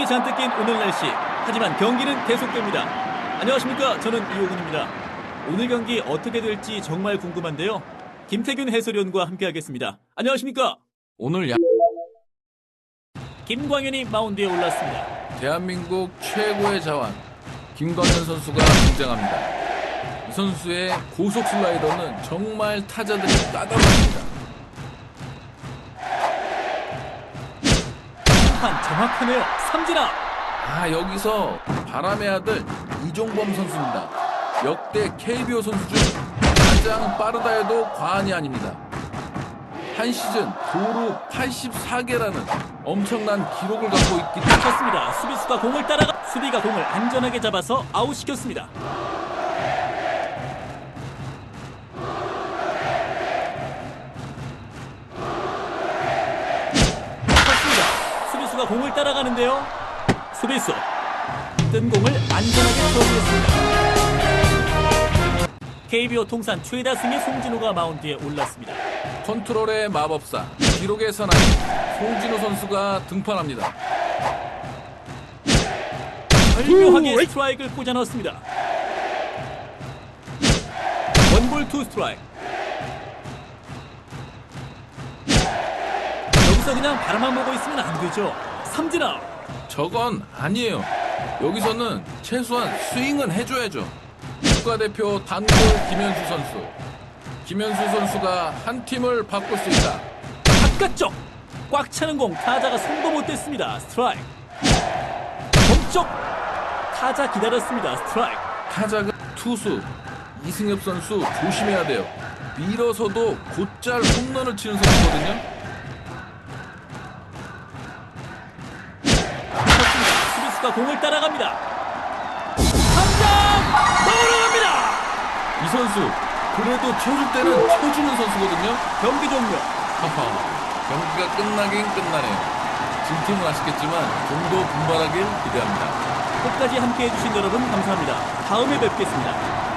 오늘 날씨. 하지만 경기는 계속됩니다. 안녕하십니까? 저는 이호근입니다. 오늘 경기 어떻게 될지 정말 궁금한데요. 김태균 해설위원과 함께하겠습니다. 안녕하십니까? 오늘 야, 김광현이 마운드에 올랐습니다. 대한민국 최고의 자완 김광현 선수가 등장합니다. 이 선수의 고속 슬라이더는 정말 타자들이 까다롭습니다. 한 정확하네요. 삼진아. 아 여기서 바람의 아들 이종범 선수입니다. 역대 KBO 선수 중 가장 빠르다 해도 과언이 아닙니다. 한 시즌 도루 84개라는 엄청난 기록을 갖고 있기 때문에 쳤습니다. 수비수가 공을 따라가 수비가 공을 안전하게 잡아서 아웃시켰습니다. 수비수가 공을 따라가는데요. 수비수 뜬 공을 안전하게 처리했습니다. KBO 통산 최다 승의 송진호가 마운드에 올랐습니다. 컨트롤의 마법사 기록의 사나이 송진호 선수가 등판합니다. 절묘하게 스트라이크를 꽂아 넣었습니다. 원볼 투 스트라이크. 여기서 그냥 바라만 보고 있으면 안 되죠. 삼진 아웃. 저건 아니에요. 여기서는 최소한 스윙은 해줘야죠. 국가대표 단골 김현수 선수. 김현수 선수가 한 팀을 바꿀 수 있다. 바깥쪽. 꽉 차는 공 타자가 손도 못 댔습니다. 스트라이크. 몸쪽. 타자 기다렸습니다. 스트라이크. 타자가 투수 이승엽 선수 조심해야 돼요. 밀어서도 곧잘 홈런을 치는 선수거든요. 수비수가 공을 따라갑니다. 당장 넘어갑니다. 이 선수 그래도 쳐줄 때는 쳐주는 선수거든요. 경기 종료. 하하, 경기가 끝나긴 끝나네요. 진 팀은 아쉽겠지만 좀 더 분발하길 기대합니다. 끝까지 함께 해 주신 여러분 감사합니다. 다음에 뵙겠습니다.